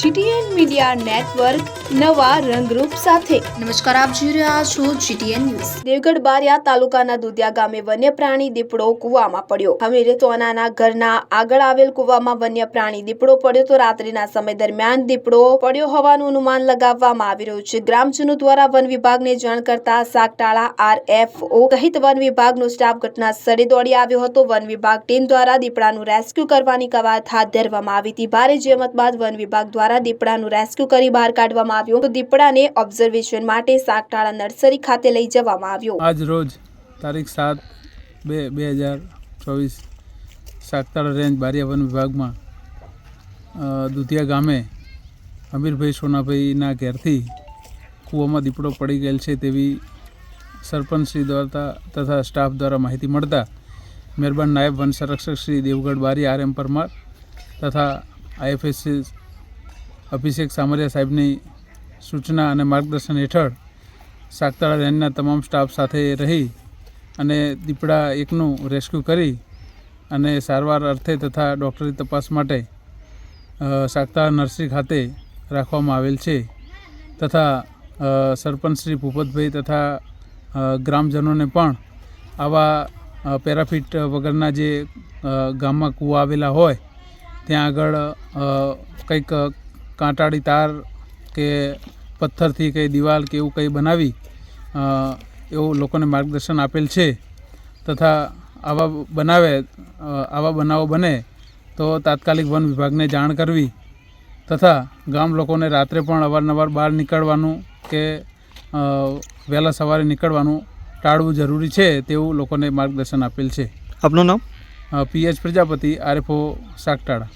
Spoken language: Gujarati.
જીટીએન મીડિયા નેટવર્ક નવા રંગરૂપ સાથે. નમસ્કાર આપ જોઈ રહ્યા છો જીટીએન ન્યૂઝ. દેવગઢ બારિયા તાલુકાના દુધિયા ગામે વન્ય પ્રાણી દીપડો કૂવામાં પડ્યો. હમીરે તોનાના ઘરના આગળ આવેલ કૂવામાં વન્ય પ્રાણી દીપડો પડ્યો તો રાત્રિના સમય દરમિયાન દીપડો પડ્યો હોવાનું અનુમાન લગાવવામાં આવી રહ્યું છે. ગ્રામજનો દ્વારા વન વિભાગને જાણ કરતા સાગટાળા આરએફઓ સહિત વન વિભાગનો સ્ટાફ ઘટના સ્થળે દોડી આવ્યો હતો. વન વિભાગ ટીમ દ્વારા દીપડાનું રેસ્ક્યુ કરવાની કવાયત હાથ ધરવામાં આવી હતી. ભારે જહેમત બાદ વન વિભાગ દ્વારા દીપડાનું રેસ્ક્યુ કરી બહાર કાઢવામાં આવ્યો. તો દીપડાને ઓબ્ઝર્વેશન માટે સાગટાળા નર્સરી ખાતે લઈ જવામાં આવ્યો. આજ રોજ તારીખ સાત બે બે હજાર ચોવીસ સાગતાળા રેન્જ બારિયા વન વિભાગમાં દુધિયા ગામે અમીરભાઈ સોનાભાઈના ઘેરથી કૂવામાં દીપડો પડી ગયેલ છે તેવી સરપંચશ્રી દ્વારા તથા સ્ટાફ દ્વારા માહિતી મળતા મહેરબાન નાયબ વન સંરક્ષક શ્રી દેવગઢ બારી આર એમ પરમાર તથા આઈએફએસસી અભિષેક સામરિયા સાહેબની સૂચના અને માર્ગદર્શન હેઠળ સાગતાળા રેન્જના તમામ સ્ટાફ સાથે રહી અને દીપડા એકનું રેસ્ક્યુ કરી અને સારવાર અર્થે તથા ડૉક્ટરી તપાસ માટે સાગતાળા નર્સરી ખાતે રાખવામાં આવેલ છે તથા સરપંચ શ્રી ભૂપતભાઈ તથા ગ્રામજનોને પણ આવા પેરાફિટ વગરના જે ગામમાં કૂવા આવેલા હોય, ત્યાં આગળ કંઈક કાંટાળી તાર કે પથ્થરથી કંઈ દિવાલ કે એવું કંઈ બનાવી એવું લોકોને માર્ગદર્શન આપેલ છે તથા આવા બનાવે આવા બનાવો બને તો તાત્કાલિક વન વિભાગને જાણ કરવી તથા ગામ લોકોને રાત્રે પણ અવારનવાર બહાર નીકળવાનું કે વહેલા સવારે નીકળવાનું ટાળવું જરૂરી છે તેવું લોકોને માર્ગદર્શન આપેલ છે. આપનું નામ? PH Prajapati RFO Sagtala.